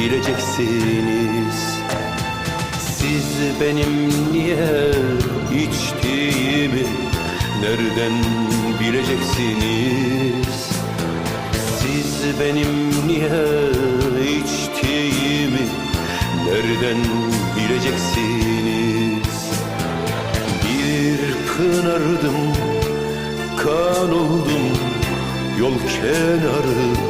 bileceksiniz siz benim niye içtiğimi nereden bileceksiniz? Siz benim niye içtiğimi nereden bileceksiniz? Bir pınardım, kan oldum, yol kenarı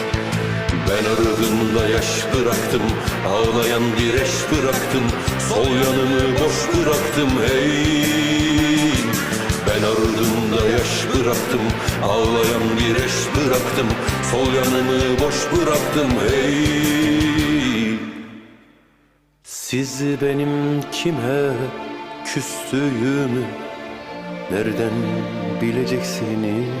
Ben ardımda yaş bıraktım, ağlayan direş bıraktım, sol yanımı boş bıraktım hey. Ben ardımda yaş bıraktım, ağlayan direş bıraktım, sol yanımı boş bıraktım hey. Siz benim kime küstüğümü nereden bileceksiniz?